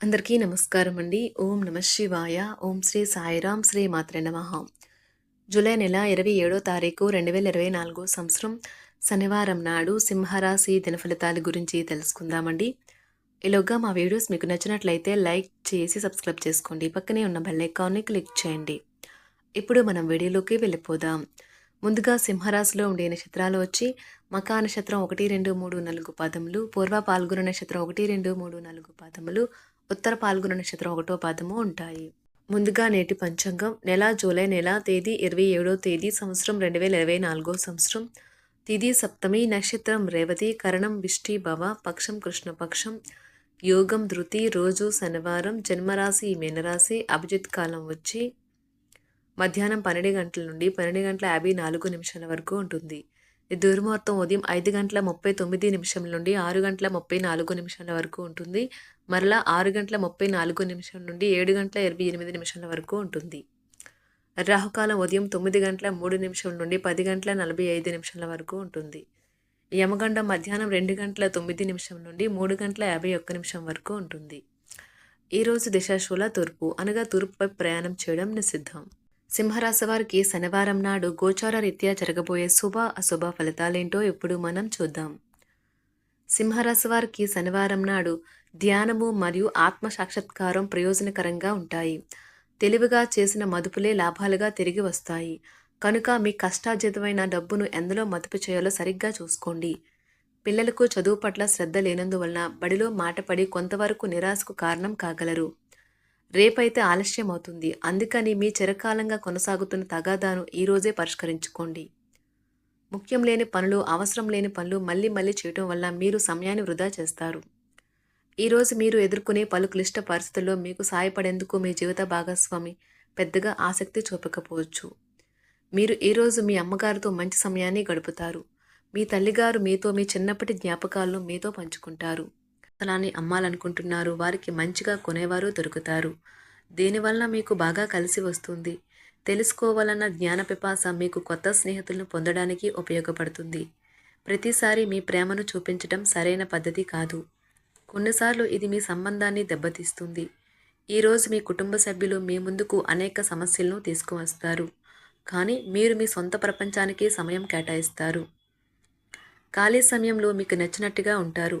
అందరికీ నమస్కారం అండి. ఓం నమ శివాయ. ఓం శ్రీ సాయిరాం శ్రీ మాత్రే నమ. జూలై నెల ఇరవై ఏడో తారీఖు రెండు వేల ఇరవై నాలుగో సంవత్సరం శనివారం నాడు సింహరాశి దినఫలితాల గురించి తెలుసుకుందామండి. ఈలోగా మా వీడియోస్ మీకు నచ్చినట్లయితే లైక్ చేసి సబ్స్క్రైబ్ చేసుకోండి. పక్కనే ఉన్న బెల్ ఐకాన్ని క్లిక్ చేయండి. ఇప్పుడు మనం వీడియోలోకి వెళ్ళిపోదాం. ముందుగా సింహరాశిలో ఉండే నక్షత్రాలు వచ్చి మకా నక్షత్రం ఒకటి రెండు మూడు నాలుగు పదములు పూర్వ పాల్గొన నక్షత్రం ఒకటి రెండు మూడు నాలుగు పదములు ఉత్తర పాల్గొన నక్షత్రం ఒకటో పాదము ఉంటాయి. ముందుగా నేటి పంచాంగం. నెల జూలై నెల తేదీ ఇరవై ఏడో తేదీ సంవత్సరం రెండు వేల ఇరవై నాలుగో సంవత్సరం. తిథి సప్తమి నక్షత్రం రేవతి కరణం విష్టి భవ పక్షం కృష్ణపక్షం యోగం ధృతి రోజు శనివారం జన్మరాశి మీనరాశి అభిజిత్ కాలం వచ్చి మధ్యాహ్నం పన్నెండు గంటల నుండి పన్నెండు గంటల యాభై నాలుగు నిమిషాల వరకు ఉంటుంది. దుర్ముహూర్తం ఉదయం ఐదు గంటల ముప్పై తొమ్మిది నిమిషం నుండి ఆరు గంటల ముప్పై నాలుగు నిమిషాల వరకు ఉంటుంది. మరలా ఆరు గంటల ముప్పై నాలుగు నిమిషం నుండి ఏడు గంటల ఇరవై ఎనిమిది నిమిషాల వరకు ఉంటుంది. రాహుకాలం ఉదయం తొమ్మిది గంటల మూడు నిమిషం నుండి పది గంటల నలభై ఐదు నిమిషాల వరకు ఉంటుంది. యమగండం మధ్యాహ్నం రెండు గంటల తొమ్మిది నిమిషం నుండి మూడు గంటల యాభై ఒక్క నిమిషం వరకు ఉంటుంది. ఈరోజు దిశాశూల తూర్పు అనగా తూర్పుపై ప్రయాణం చేయడం నిషిద్ధం. సింహరాశి వారికి శనివారం నాడు గోచార రీత్యా జరగబోయే శుభ అశుభ ఫలితాలేంటో ఇప్పుడు మనం చూద్దాం. సింహరాశి వారికి శనివారం నాడు ధ్యానము మరియు ఆత్మ సాక్షాత్కారం ప్రయోజనకరంగా ఉంటాయి. తెలివిగా చేసిన మదుపులే లాభాలుగా తిరిగి వస్తాయి. కనుక మీ కష్టార్జితమైన డబ్బును ఎందులో మదుపు చేయాలో సరిగ్గా చూసుకోండి. పిల్లలకు చదువు పట్ల శ్రద్ధ లేనందువలన బడిలో మాటపడి కొంతవరకు నిరాశకు కారణం కాగలరు. రేపైతే ఆలస్యం అవుతుంది అందుకని మీ చిరకాలంగా కొనసాగుతున్న తగాదాను ఈరోజే పరిష్కరించుకోండి. ముఖ్యం లేని పనులు అవసరం లేని పనులు మళ్ళీ మళ్ళీ చేయటం వల్ల మీరు సమయాన్ని వృధా చేస్తారు. ఈరోజు మీరు ఎదుర్కొనే పలు క్లిష్ట పరిస్థితుల్లో మీకు సాయపడేందుకు మీ జీవిత భాగస్వామి పెద్దగా ఆసక్తి చూపకపోవచ్చు. మీరు ఈరోజు మీ అమ్మగారితో మంచి సమయాన్ని గడుపుతారు. మీ తల్లిగారు మీతో మీ చిన్నప్పటి జ్ఞాపకాలను మీతో పంచుకుంటారు. స్థలాన్ని అమ్మాలనుకుంటున్నారు. వారికి మంచిగా కొనేవారు దొరుకుతారు. దీనివల్ల మీకు బాగా కలిసి వస్తుంది? తెలుసుకోవాలన్న జ్ఞాన పిపాస మీకు కొత్త స్నేహితులను పొందడానికి ఉపయోగపడుతుంది. ప్రతిసారి మీ ప్రేమను చూపించడం సరైన పద్ధతి కాదు. కొన్నిసార్లు ఇది మీ సంబంధాన్ని దెబ్బతీస్తుంది. ఈరోజు మీ కుటుంబ సభ్యులు మీ ముందుకు అనేక సమస్యలను తీసుకువస్తారు. కానీ మీరు మీ సొంత ప్రపంచానికి సమయం కేటాయిస్తారు. ఖాళీ సమయంలో మీకు నచ్చినట్టుగా ఉంటారు.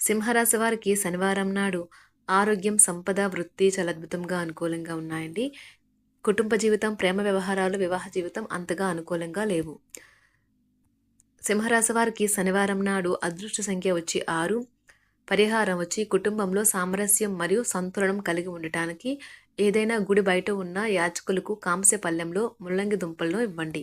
సింహరాశి వారికి శనివారం నాడు ఆరోగ్యం సంపద వృత్తి చాలా అద్భుతంగా అనుకూలంగా ఉన్నాయండి. కుటుంబ జీవితం ప్రేమ వ్యవహారాలు వివాహ జీవితం అంతగా అనుకూలంగా లేవు. సింహరాశి వారికి శనివారం నాడు అదృష్ట సంఖ్య వచ్చి ఆరు. పరిహారం వచ్చి కుటుంబంలో సామరస్యం మరియు సంతులనం కలిగి ఉండటానికి ఏదైనా గుడి బయట ఉన్న యాచకులకు కాంస్య పల్లెంలో ముల్లంగి దుంపలను ఇవ్వండి.